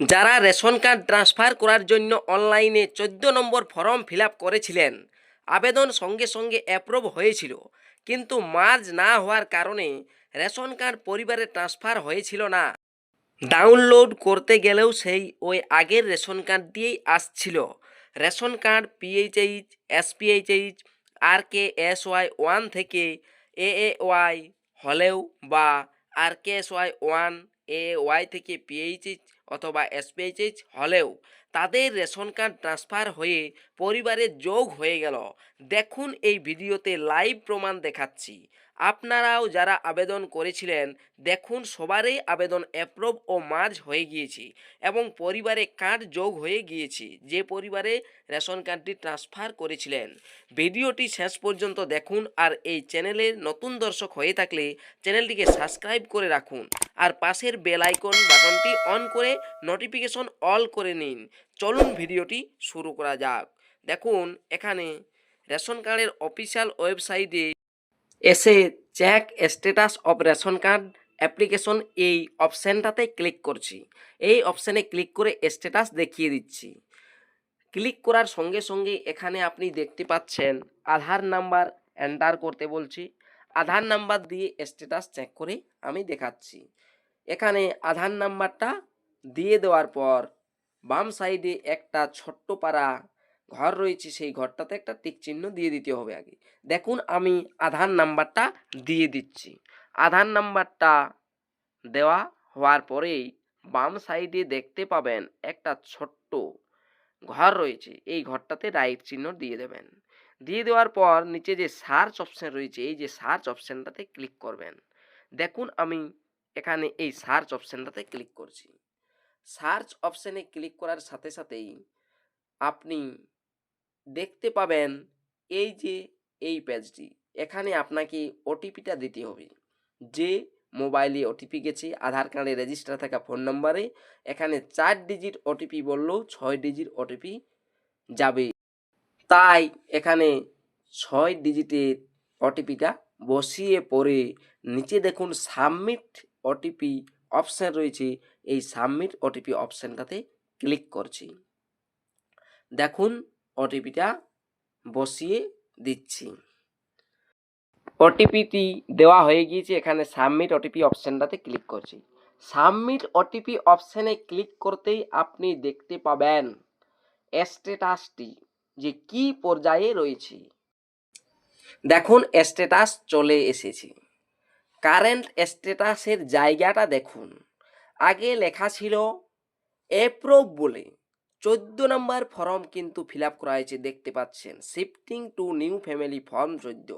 যারা ration card transfer করার জন্য অনলাইনে চোদ্দ নম্বর ফর্ম ফিল করেছিলেন, আবেদন সঙ্গে সঙ্গে অ্যাপ্রুভ হয়েছিল। কিন্তু মার্জ না হওয়ার কারণে রেশন কার্ড পরিবারে ট্রান্সফার হয়েছিল না। ডাউনলোড করতে গেলেও সেই ওই আগের রেশন কার্ড দিয়েই আসছিল। Ration card PHH SPHH R K S Y one থেকে এ ওয়াই হলেও বা R K S Y one A, Y থেকে পিএইচএইচ অথবা এসপিএইচএইচ হলেও তাদের রেশন কার্ড ট্রান্সফার হয়ে পরিবারে যোগ হয়ে গেল। দেখুন এই ভিডিওতে লাইভ প্রমাণ দেখাচ্ছি। আপনারাও যারা আবেদন করেছিলেন, দেখুন সবারই আবেদন অ্যাপ্রুভ ও মার্জ হয়ে গিয়েছে এবং পরিবারে কার্ড যোগ হয়ে গিয়েছে যে পরিবারে রেশন কার্ডটি ট্রান্সফার করেছিলেন। ভিডিওটি শেষ পর্যন্ত দেখুন আর এই চ্যানেলের নতুন দর্শক হয়ে থাকলে চ্যানেলটিকে সাবস্ক্রাইব করে রাখুন। আর পাশের বেল আইকন বাটনটি অন করে নোটিফিকেশন অল করে নিন। চলুন ভিডিওটি শুরু করা যাক। দেখুন, এখানে রেশন কার্ডের অফিসিয়াল ওয়েবসাইটে এসে check status of ration card application এই অপশানটাতে ক্লিক করছি। এই অপশানে ক্লিক করে স্ট্যাটাস দেখিয়ে দিচ্ছি। ক্লিক করার সঙ্গে সঙ্গে এখানে আপনি দেখতে পাচ্ছেন, আধার নাম্বার এন্টার করতে বলছি। আধার নাম্বার দিয়ে স্ট্যাটাস চেক করে আমি দেখাচ্ছি। এখানে আধার নাম্বারটা দিয়ে দেওয়ার পর বাম সাইডে একটা ছোট্ট পাড়া ঘর রয়েছে, সেই ঘরটাতে একটা টিক চিহ্ন দিয়ে দিতে হবে আগে। দেখুন, আমি আধার নাম্বারটা দিয়ে দিচ্ছি। আধার নাম্বারটা দেওয়া হওয়ার পরেই বাম সাইডে দেখতে পাবেন একটা ছোট্ট ঘর রয়েছে, এই ঘরটাতে রাইট চিহ্ন দিয়ে দেবেন। দিয়ে দেওয়ার পর নিচে যে সার্চ অপশান রয়েছে, এই যে সার্চ অপশানটাতে ক্লিক করবেন। দেখুন আমি এখানে এই সার্চ অপশানটাতে ক্লিক করছি। সার্চ অপশানে ক্লিক করার সাথে সাথেই আপনি দেখতে পাবেন এই যে এই পেজটি এখানে আপনাকে ওটিপিটা দিতে হবে। যে মোবাইলে ওটিপি গেছে, আধার কার্ডে রেজিস্টার থাকা ফোন নম্বরে এখানে চার ডিজিট ওটিপি বললেও ছয় ডিজিট ওটিপি যাবে। তাই এখানে ছয় ডিজিটের ওটিপিটা বসিয়ে পরে নিচে দেখুন সাবমিট ওটিপি অপশান রয়েছে। এই সাবমিট ওটিপি অপশানটাতে ক্লিক করছি। দেখুন ওটিপিটা বসিয়ে দিচ্ছি। ওটিপিটি দেওয়া হয়ে গিয়েছে। এখানে সাবমিট ওটিপি অপশানটাতে ক্লিক করছি। সাবমিট ওটিপি অপশানে ক্লিক করতেই আপনি দেখতে পাবেন স্ট্যাটাসটি যে কি পর্যায়ে রয়েছে। দেখুন স্ট্যাটাস চলে এসেছে। কারেন্ট স্ট্যাটাসের জায়গাটা দেখুন। আগে লেখা ছিল অ্যাপ্রুভ বলে। চোদ্দ নম্বর ফর্ম কিন্তু ফিল আপ করা হয়েছে দেখতে পাচ্ছেন। Shifting to new family form চোদ্দ।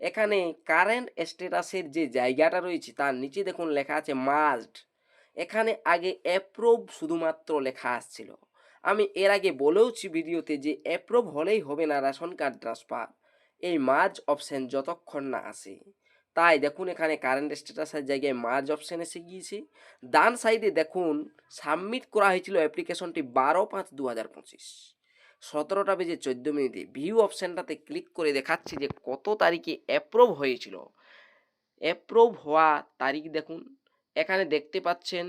এখানে কারেন্ট স্ট্যাটাসের যে জায়গাটা রয়েছে, তার নিচে দেখুন লেখা আছে মাস্ট এখানে আগে অ্যাপ্রুভ শুধুমাত্র লেখা আসছিল। আমি এর আগে বলেওছি ভিডিওতে যে অ্যাপ্রুভ হলেই হবে না রেশন কার্ড ট্রান্সফার এই মার্জ অপশন যতক্ষণ না আসে। তাই দেখুন এখানে কারেন্ট স্ট্যাটাসের জায়গায় মার্জ অপশন এসে গিয়েছে। ডান সাইডে দেখুন সাবমিট করা হয়েছিল অ্যাপ্লিকেশনটি বারো পাঁচ দু হাজার পঁচিশ। সতেরোটা বেজে চোদ্দ মিনিটে ভিউ অপশানটাতে ক্লিক করে দেখাচ্ছি যে কত তারিখে অ্যাপ্রুভ হয়েছিল। অ্যাপ্রুভ হওয়া তারিখ দেখুন। এখানে দেখতে পাচ্ছেন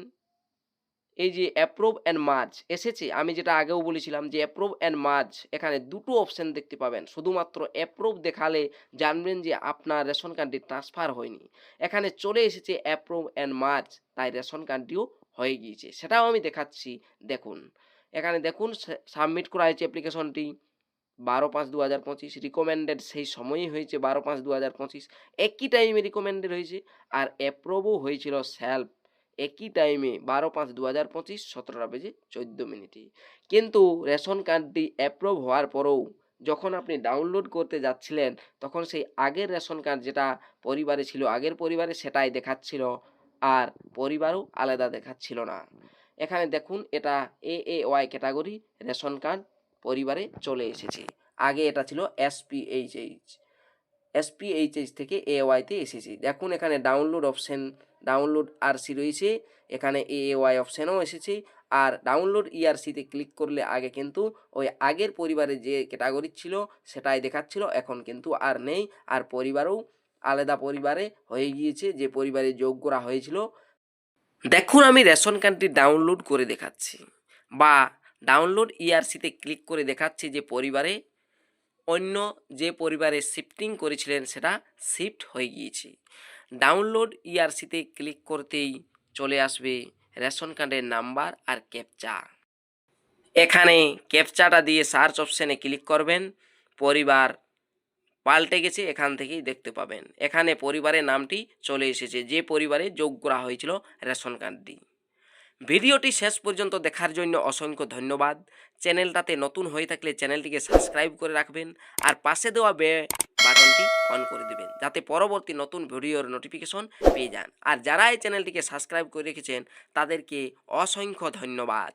এই যে অ্যাপ্রুভ অ্যান্ড মার্জ এসেছে, আমি যেটা আগেও বলেছিলাম যে অ্যাপ্রুভ অ্যান্ড মার্জ এখানে দুটো অপশান দেখতে পাবেন। শুধুমাত্র অ্যাপ্রুভ দেখালে জানবেন যে আপনার রেশন কার্ডটি ট্রান্সফার হয়নি। এখানে চলে এসেছে অ্যাপ্রুভ অ্যান্ড মার্জ তাই রেশন কার্ডটিও হয়ে গিয়েছে। সেটাও আমি দেখাচ্ছি, দেখুন। এখানে দেখুন সাবমিট করা হয়েছে অ্যাপ্লিকেশনটি বারো পাঁচ দু হাজার পঁচিশ রিকমেন্ডেড সেই সময়ই হয়েছে, বারো পাঁচ দু হাজার পঁচিশ। একই টাইমে রিকমেন্ডেড হয়েছে, আর অ্যাপ্রুভও হয়েছিল সেলফ একই টাইমে বারো পাঁচ দু হাজার পঁচিশ সতেরোটা বেজে চোদ্দ মিনিটে। কিন্তু রেশন কার্ডটি অ্যাপ্রুভ হওয়ার পরেও যখন আপনি ডাউনলোড করতে যাচ্ছিলেন, তখন সেই আগের রেশন কার্ড যেটা পরিবারে ছিল, আগের পরিবারে সেটাই দেখাচ্ছিল আর পরিবারও আলাদা দেখাচ্ছিল না। এখানে দেখুন, এটা A A Y category ration card পরিবারে চলে এসেছে। আগে এটা ছিল এসপিএইচএইচ এসপিএইচএইচ থেকে এ ওয়াইতে এসেছে। দেখুন, এখানে ডাউনলোড অপশন ডাউনলোড আরসি রয়েছে, এখানে এ ওয়াই অপশানও এসেছে, আর ডাউনলোড ইআরসিতে ক্লিক করলে আগে কিন্তু ওই আগের পরিবারে যে ক্যাটাগরি ছিল, সেটাই দেখাচ্ছিল, এখন কিন্তু আর নেই, আর পরিবারও আলাদা পরিবারে হয়ে গিয়েছে, যে পরিবারে যোগ করা হয়েছিল। দেখুন, আমি রেশন কার্ডটি ডাউনলোড করে দেখাচ্ছি, বা ডাউনলোড ইআরসিতে ক্লিক করে দেখাচ্ছি যে পরিবারে অন্য যে পরিবারে শিফটিং করেছিলেন সেটা শিফট হয়ে গিয়েছে। ডাউনলোড ইআরসিতে ক্লিক করতেই চলে আসবে রেশন কার্ডের নাম্বার আর ক্যাপচা এখানে ক্যাপচাটা দিয়ে সার্চ অপশানে ক্লিক করবেন, পরিবার পাল্টে গেছে, এখান থেকেই দেখতে পাবেন। এখানে পরিবারের নামটি চলে এসেছে, যে পরিবারে যোগ করা হয়েছিল রেশন কার্ডটি। ভিডিওটি শেষ পর্যন্ত দেখার জন্য অসংখ্য ধন্যবাদ। চ্যানেলটাতে নতুন হয়ে থাকলে চ্যানেলটিকে সাবস্ক্রাইব করে রাখবেন আর পাশে দেওয়া বে বাটনটি অন করে দেবেন যাতে পরবর্তী নতুন ভিডিওর নোটিফিকেশন পেয়ে যান। আর যারা এই চ্যানেলটিকে সাবস্ক্রাইব করে রেখেছেন তাদেরকে অসংখ্য ধন্যবাদ।